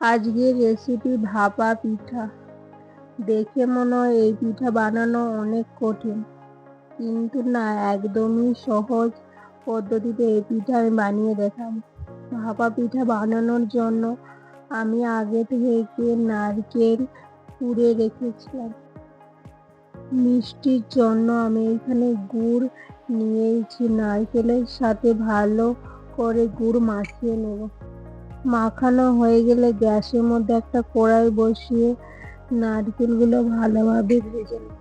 আজকের রেসিপি ভাপা পিঠা। দেখে মনে হয় এই পিঠা বানানো অনেক কঠিন। কিন্তু না, একদমই সহজ পদ্ধতিতে এই পিঠা আমি বানিয়ে দেখাব। ভাপা পিঠা বানানোর জন্য আমি আগে থেকে নারকেল কুড়ে রেখেছিলাম। মিষ্টির জন্য আমি এখানে গুড় নিয়েছি। নারকেলের সাথে ভালো করে গুড় মাখিয়ে নেব। মাখানো হয়ে গেলে গ্যাসের মধ্যে একটা কড়াই বসিয়ে নারকেলগুলো ভালোভাবে ভেজে নেব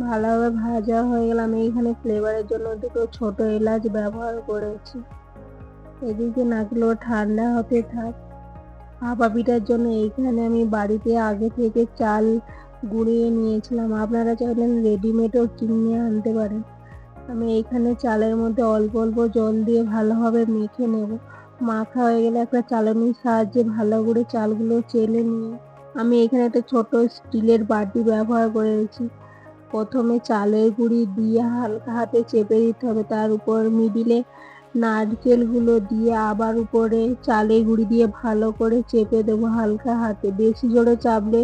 ভালোভাবে ভাজা হয়ে গেলে আমি এখানে ফ্লেভারের জন্য দুটো ছোট এলাচ ব্যবহার করেছি। এদিকে নারকেল ঠান্ডা হতে থাক। ভাপা পিঠার জন্য এইখানে আমি বাড়িতে আগে থেকে চাল গুঁড়িয়ে নিয়েছিলাম। আপনারা চাইলেন রেডিমেডও কিনে আনতে পারেন। আমি এইখানে চালের মধ্যে অল্প অল্প জল দিয়ে ভালোভাবে মেখে নেব। মাখা হয়ে গেলে একটা চালনির সাহায্যে ভালো করে চালগুলো চেলে নিয়ে আমি এখানে একটা ছোট স্টিলের বাটি ব্যবহার করেছি। প্রথমে চালের গুঁড়ি দিয়ে হালকা হাতে চেপে দিতে হবে। তার উপর মিডিলে নারকেলগুলো দিয়ে আবার উপরে চালের গুঁড়ি দিয়ে ভালো করে চেপে দেবো হালকা হাতে। বেশি জোরে চাপলে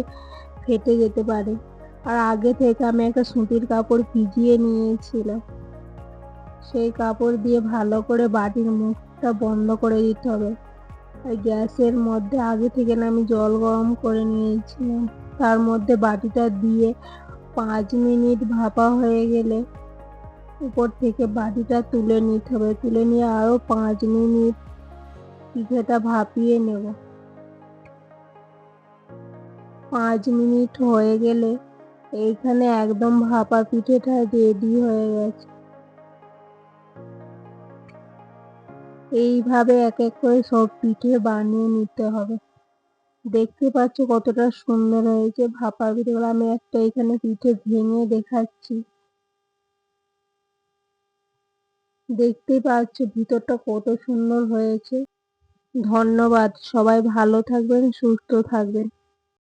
ফেটে যেতে পারে। আর আগে থেকে আমি একটা সুতির কাপড় ভিজিয়ে নিয়েছিলাম। সেই কাপড় দিয়ে ভালো করে বাটির মুখটা বন্ধ করে দিতে হবে। আর গ্যাসের মধ্যে আগে থেকে আমি জল গরম করে নিয়েছিলাম। তার মধ্যে বাটিটা দিয়ে পাঁচ মিনিট ভাপা হয়ে গেলে উপর থেকে বাটিটা তুলে নিতে হবে। তুলে নিয়ে আরও পাঁচ মিনিট পিঠেটা ভাপিয়ে নেব। পাঁচ মিনিট হয়ে গেলে এইখানে একদম ভাপা পিঠেটা রেডি হয়ে গেছে। এইভাবে এক এক করে সব পিঠে বানিয়ে নিতে হবে। দেখতে পাচ্ছ কতটা সুন্দর হয়েছে। ভাপা পিঠেগুলো আমি একটা এখানে পিঠে ভেঙে দেখাচ্ছি। দেখতে পাচ্ছ ভিতরটা কত সুন্দর হয়েছে। ধন্যবাদ। সবাই ভালো থাকবেন, সুস্থ থাকবেন।